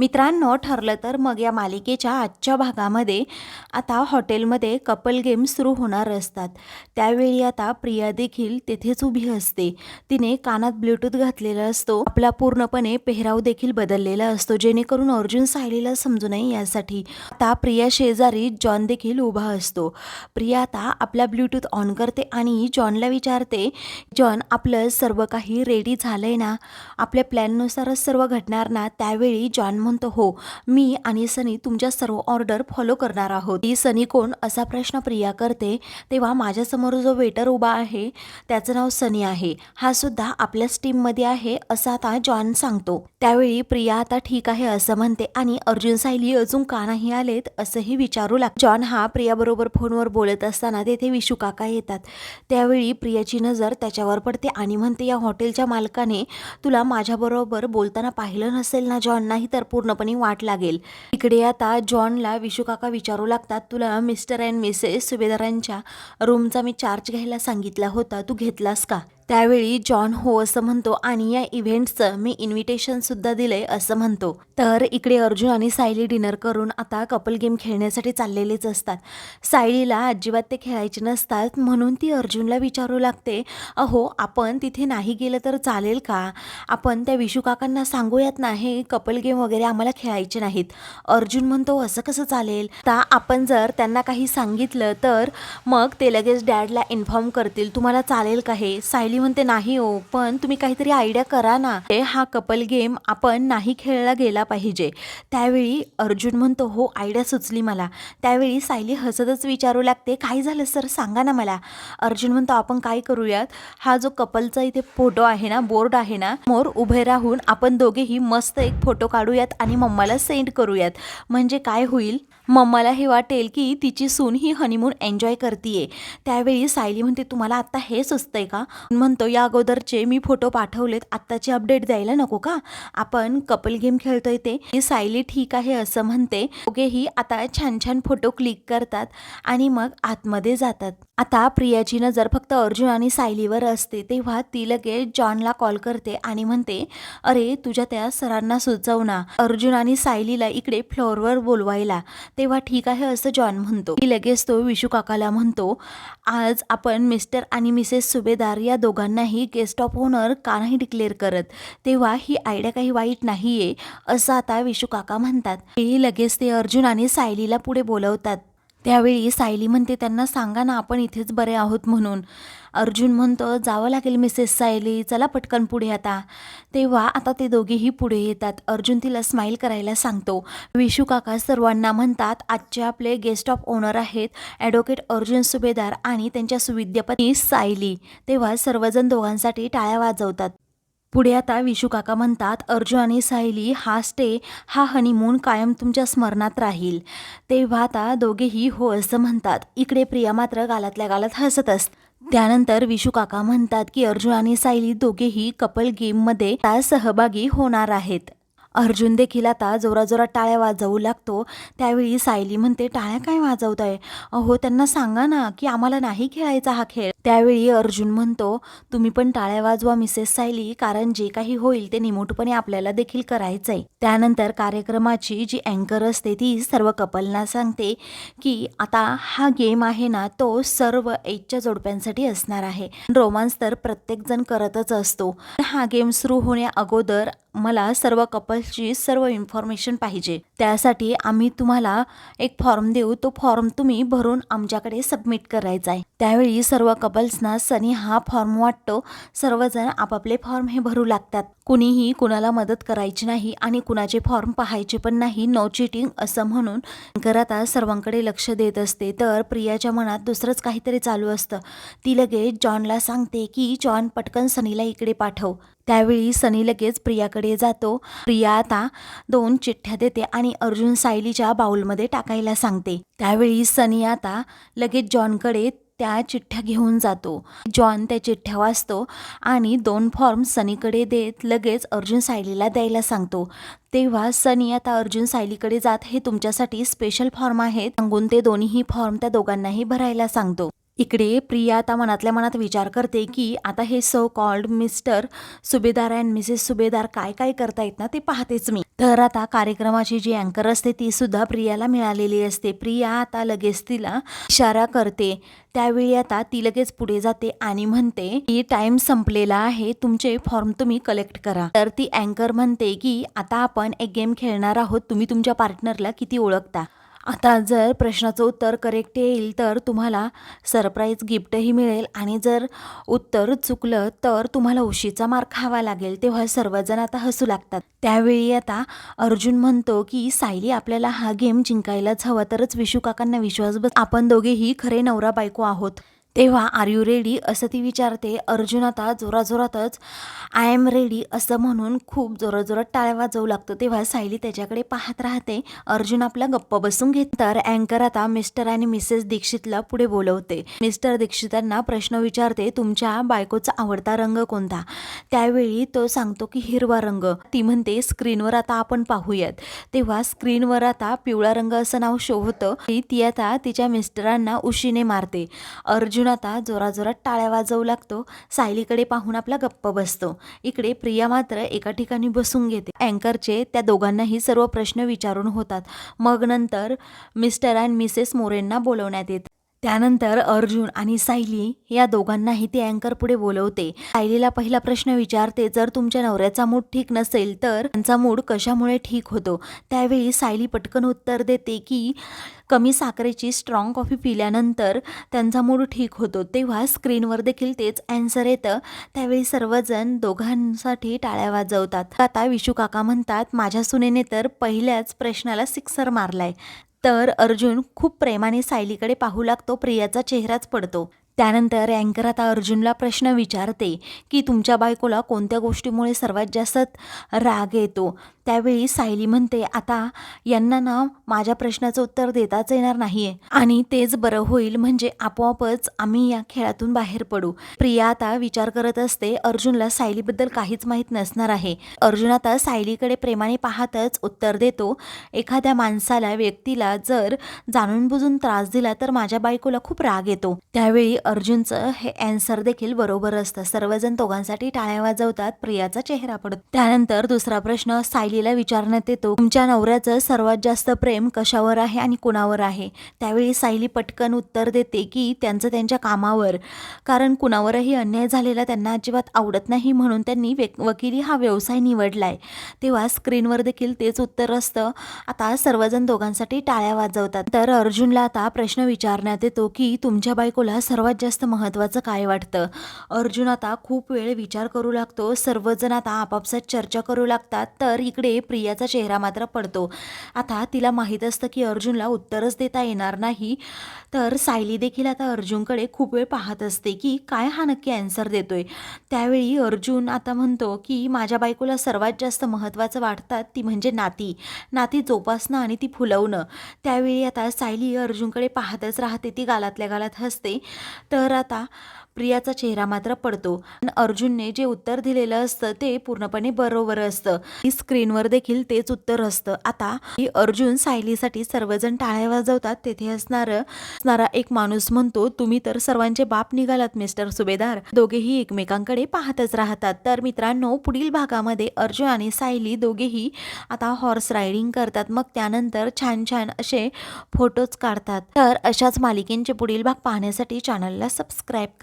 मित्रांनो ठरलं तर मग या मालिकेच्या आजच्या भागामध्ये आता हॉटेलमध्ये कपल गेम सुरू होणार असतात. त्यावेळी आता प्रिया देखील तेथेच उभी असते. तिने कानात ब्लूटूथ घातलेला असतो. आपला पूर्णपणे पेहराव देखील बदललेला असतो जेणेकरून अर्जुन सायलीला समजू नये यासाठी. आता प्रिया शेजारी जॉन देखील उभा असतो. प्रिया आता आपला ब्लूटूथ ऑन करते आणि जॉनला विचारते जॉन आपलं सर्व काही रेडी झालंय ना? आपल्या प्लॅननुसारच सर्व घडणार ना? त्यावेळी जॉन म्हणतो हो मी आणि सनी तुमच्या सर्व ऑर्डर फॉलो करणार आहोत. ती सनी कोण? असा प्रश्न प्रिया करते. तेव्हा माझ्यासमोर जो वेटर उभा आहे त्याचं नाव सनी आहे. हा सुद्धा आपल्याच टीममध्ये आहे असं आता जॉन सांगतो. त्यावेळी प्रिया आता ठीक आहे असं म्हणते आणि अर्जुन सायली अजून का नाही आलेत? असंही विचारू लाग जॉन हा प्रियाबरोबर फोनवर बोलत असताना तेथे विशू काका येतात. त्यावेळी प्रियाची नजर त्याच्यावर पडते आणि म्हणते या हॉटेलच्या मालकाने तुला माझ्याबरोबर बोलताना पाहिलं नसेल ना जॉन? नाही तर पूर्णपणे वाट लागेल. इकडे आता जॉनला विशुकाका विचारू लागतात तुला मिस्टर अँड मिसेस सुभेदारांच्या रूमचा मी चार्ज घ्यायला सांगितला होता तू घेतलास का? त्यावेळी जॉन हो असं म्हणतो आणि या इव्हेंटचं मी इन्व्हिटेशन सुद्धा दिलंय असं म्हणतो. तर इकडे अर्जुन आणि सायली डिनर करून आता कपल गेम खेळण्यासाठी चाललेलेच असतात. सायलीला अजिबात ते खेळायचे नसतात म्हणून ती अर्जुनला विचारू लागते अहो आपण तिथे नाही गेलं तर चालेल का? आपण त्या विशू काकांना सांगूयात ना हे कपल गेम वगैरे आम्हाला खेळायचे नाहीत. अर्जुन म्हणतो असं कसं चालेल? आता आपण जर त्यांना काही सांगितलं तर मग ते लगेच डॅडला इन्फॉर्म करतील तुम्हाला चालेल का हे? सायली म्हणते नाही हो पण तुम्ही काहीतरी आयडिया करा ना. हे हा कपल गेम आपण नाही खेळला गेला पाहिजे. त्यावेळी अर्जुन म्हणतो हो आयडिया सुचली मला. त्यावेळी सायली हसतच विचारू लागते काय झालं सर सांगा ना मला. अर्जुन म्हणतो आपण काय करूयात? हा जो कपलचा इथे फोटो आहे ना बोर्ड आहे ना मोर उभे राहून आपण दोघेही मस्त एक फोटो काढूयात आणि मम्माला सेंड करूयात. म्हणजे काय होईल? मम्माला हे वाटेल की तिची सून ही हनीमून एन्जॉय करतीये. त्यावेळी सायली म्हणते तुम्हाला आत्ता हे सुचतंय का? म्हणतो या अगोदरचे मी फोटो पाठवलेत आत्ताची अपडेट द्यायला नको का? आपण कपल गेम खेळतोय ते. सायली ठीक आहे असं म्हणते. दोघेही आता छान छान फोटो क्लिक करतात आणि मग आतमध्ये जातात. आता प्रियाची नजर फक्त अर्जुन आणि सायलीवर असते तेव्हा ती लगेच जॉनला कॉल करते आणि म्हणते अरे तुझ्या त्या सरांना सुचव ना अर्जुन आणि सायलीला इकडे फ्लोअरवर बोलवायला. तेव्हा ठीक आहे असं जॉन म्हणतो. ती लगेच तो विशू काकाला म्हणतो आज आपण मिस्टर आणि मिसेस सुभेदार या दोघांनाही गेस्ट ऑफ ओनर का नाही डिक्लेअर करत? तेव्हा ही आयडिया काही वाईट नाहीये असं आता विशू काका म्हणतात. ते लगेच ते अर्जुन आणि सायलीला पुढे बोलवतात. त्यावेळी सायली म्हणते त्यांना सांगा ना आपण इथेच बरे आहोत म्हणून. अर्जुन म्हणतो जावं लागेल मिसेस सायली चला पटकन पुढे आता. तेव्हा आता ते दोघेही पुढे येतात. अर्जुन तिला स्माईल करायला सांगतो. विशू काका सर्वांना म्हणतात आजचे आपले गेस्ट ऑफ ओनर आहेत ॲडव्होकेट अर्जुन सुभेदार आणि त्यांच्या सुविद्यापती सायली. तेव्हा सर्वजण दोघांसाठी टाळ्या वाजवतात. पुढे आता विशू काका म्हणतात अर्जुन आणि सायली हा स्टे हा हनीमून कायम तुमच्या स्मरणात राहील. तेव्हा आता दोघेही हो असं म्हणतात. इकडे प्रिया मात्र गालातल्या गालात हसत असत त्यानंतर विशू काका म्हणतात की अर्जुन आणि सायली दोघेही कपल गेममध्ये सहभागी होणार आहेत. अर्जुन देखील आता जोराजोरात टाळ्या वाजवू लागतो. त्यावेळी सायली म्हणते टाळ्या काय वाजवताय? अहो त्यांना सांगा ना की आम्हाला नाही खेळायचा हा खेळ. त्यावेळी अर्जुन म्हणतो तुम्ही पण टाळ्या वाजवा मिसेस सायली कारण जे काही होईल ते निमूटपणे आपल्याला देखील करायचंय. त्यानंतर कार्यक्रमाची जी अँकर असते ती सर्व कपलना सांगते की आता हा गेम आहे ना तो सर्व एजच्या जोडप्यांसाठी असणार आहे. रोमांस तर प्रत्येक जण करतच असतो. हा गेम सुरू होण्या अगोदर मला सर्व कपल्सची सर्व इन्फॉर्मेशन पाहिजे. त्यासाठी आम्ही तुम्हाला एक फॉर्म देऊ. तो फॉर्म तुम्ही भरून आमच्याकडे सबमिट करायचा आहे त्यावेळी सर्व कपल्सना सनी हा फॉर्म वाटतो. सर्वजण आपापले फॉर्म हे भरू लागतात. कुणीही कुणाला मदत करायची नाही आणि कुणाचे फॉर्म पाहायचे पण नाही. नो चिटिंग असं म्हणून घरात सर्वांकडे लक्ष देत असते. तर प्रियाच्या मनात दुसरंच काहीतरी चालू असतं. ती लगेच जॉनला सांगते की जॉन पटकन सनीला इकडे पाठव. त्यावेळी सनी लगेच प्रियाकडे जातो. प्रिया आता दोन चिठ्ठ्या देते आणि अर्जुन सायलीच्या बाऊलमध्ये टाकायला सांगते. त्यावेळी सनी आता लगेच जॉनकडे त्या चिठ्ठ्या घेऊन जातो. जॉन त्या चिठ्ठ्या वाचतो आणि दोन फॉर्म सनीकडे देत लगेच अर्जुन सायलीला द्यायला सांगतो. तेव्हा सनी आता अर्जुन सायलीकडे जात हे तुमच्यासाठी स्पेशल फॉर्म आहेत. सांगून ते दोन्हीही फॉर्म त्या दोघांनाही भरायला सांगतो. इकडे प्रिया आता मनातल्या मनात विचार करते की आता हे so called Mr Subhedar and Mrs Subhedar काय काय करतायत ना ते पाहतेच मी. तर आता कार्यक्रमाची जी अँकर असते ती सुद्धा प्रियाला मिळालेली असते. प्रिया आता लगेच तिला इशारा करते. त्यावेळी आता ती लगेच पुढे जाते आणि म्हणते की टाइम संपलेला आहे तुमचे फॉर्म तुम्ही कलेक्ट करा. तर ती अँकर म्हणते की आता आपण एक गेम खेळणार आहोत तुम्ही तुमच्या पार्टनरला किती ओळखता? आता जर प्रश्नाचं उत्तर करेक्ट येईल तर तुम्हाला सरप्राईज गिफ्टही मिळेल. आणि जर उत्तर चुकलं तर तुम्हाला उशीचा मार खावा लागेल. तेव्हा सर्वजण आता हसू लागतात. त्यावेळी आता अर्जुन म्हणतो की सायली आपल्याला हा गेम जिंकायलाच हवा तरच विशू काकांना विश्वास बस. आपण दोघेही खरे नवरा बायको आहोत. तेव्हा आर यू रेडी असं ती विचारते. अर्जुन आता जोराजोरातच आय एम रेडी असं म्हणून खूप जोराजोरात टाळ्या वाजवू लागतो. तेव्हा सायली त्याच्याकडे पाहत राहते. अर्जुन आपला गप्प बसून घेत तर अँकर आता मिस्टर आणि मिसेस दीक्षितला पुढे बोलवते. मिस्टर दीक्षितांना प्रश्न विचारते तुमच्या बायकोचा आवडता रंग कोणता? त्यावेळी तो सांगतो की हिरवा रंग. ती म्हणते स्क्रीनवर आता आपण पाहूयात. तेव्हा स्क्रीनवर आता पिवळा रंग असं नाव शो होतं. ती- ती आता तिच्या मिस्टरांना उशीने मारते. अर्जुन आता जोराजोरात टाळ्या वाजवू लागतो. सायलीकडे पाहून आपला गप्प बसतो. इकडे प्रिया मात्र एका ठिकाणी बसून घेते. अँकरचे त्या दोघांनाही सर्व प्रश्न विचारून होतात. मग नंतर मिस्टर अँड मिसेस मोरेंना बोलवण्यात येते. त्यानंतर अर्जुन आणि सायली या दोघांनाही ती अँकर पुढे बोलवते. सायलीला पहिला प्रश्न विचारते जर तुमच्या नवऱ्याचा मूड ठीक नसेल तर त्यांचा मूड कशामुळे ठीक होतो? त्यावेळी सायली पटकन उत्तर देते की कमी साखरेची स्ट्रॉंग कॉफी पिल्यानंतर त्यांचा मूड ठीक होतो. तेव्हा स्क्रीनवर देखील तेच अँसर येतं. त्यावेळी सर्वजण दोघांसाठी टाळ्या वाजवतात. आता विशू काका म्हणतात माझ्या सुनेने तर पहिल्याच प्रश्नाला सिक्सर मारलाय. तर अर्जुन खूप प्रेमाने सायलीकडे पाहू लागतो प्रियाचा चेहराच पडतो. त्यानंतर अँकर आता अर्जुनला प्रश्न विचारते की तुमच्या बायकोला कोणत्या गोष्टीमुळे सर्वात जास्त राग येतो? त्यावेळी सायली म्हणते आता यांना ना माझ्या प्रश्नाचं उत्तर देताच येणार नाहीये. आणि तेच बरं होईल म्हणजे आपोआपच आम्ही या खेळातून बाहेर पडू. प्रिया आता विचार करत असते अर्जुनला सायलीबद्दल काहीच माहीत नसणार आहे. अर्जुन आता सायलीकडे प्रेमाने पाहतच उत्तर देतो. एखाद्या माणसाला व्यक्तीला जर जाणून बुजून त्रास दिला तर माझ्या बायकोला खूप राग येतो. त्यावेळी अर्जुनचं हे अँसर देखील बरोबर असतं. सर्वजण दोघांसाठी टाळ्या वाजवतात प्रियाचा चेहरा पडतो. त्यानंतर दुसरा प्रश्न सायली मुलीला विचारण्यात येतो तुमच्या नवऱ्याचं सर्वात जास्त प्रेम कशावर आहे आणि कुणावर आहे? त्यावेळी सायली पटकन उत्तर देते की त्यांचं त्यांच्या कामावर. कारण कुणावरही अन्याय झालेला त्यांना अजिबात आवडत नाही म्हणून त्यांनी वे वकिली हा व्यवसाय निवडलाय. तेव्हा स्क्रीनवर देखील तेच उत्तर असतं. आता सर्वजण दोघांसाठी टाळ्या वाजवतात. तर अर्जुनला आता प्रश्न विचारण्यात येतो की तुमच्या बायकोला सर्वात जास्त महत्त्वाचं काय वाटतं? अर्जुन आता खूप वेळ विचार करू लागतो. सर्वजण आता आपापसात चर्चा करू लागतात. तर इकडे इकडे प्रियाचा चेहरा मात्र पडतो. आता तिला माहीत असतं की अर्जुनला उत्तरच देता येणार नाही. तर सायली देखील आता अर्जुनकडे खूप वेळ पाहत असते की काय हा नक्की ॲन्सर देतोय. त्यावेळी अर्जुन आता म्हणतो की माझ्या बायकोला सर्वात जास्त महत्त्वाचं वाटतात ती म्हणजे नाती. नाती जोपासणं आणि ती फुलवणं. त्यावेळी आता सायली अर्जुनकडे पाहतच राहते ती गालातल्या गालात हसते. तर आता प्रियाचा चेहरा मात्र पडतो. आणि अर्जुनने जे उत्तर दिलेलं असतं ते पूर्णपणे बरोबर असतं. स्क्रीन स्क्रीनवर देखील तेच उत्तर असतं. आता अर्जुन सायलीसाठी सर्वजण टाळ्या वाजवतात. तेथे असणारं असणारा एक माणूस म्हणतो तुम्ही तर सर्वांचे बाप निघालात मिस्टर सुभेदार. दोघेही एकमेकांकडे पाहतच राहतात. तर मित्रांनो पुढील भागामध्ये अर्जुन आणि सायली दोघेही आता हॉर्स रायडिंग करतात. मग त्यानंतर छान छान असे फोटोज काढतात. तर अशाच मालिकेंचे पुढील भाग पाहण्यासाठी चॅनलला सबस्क्राईब करा.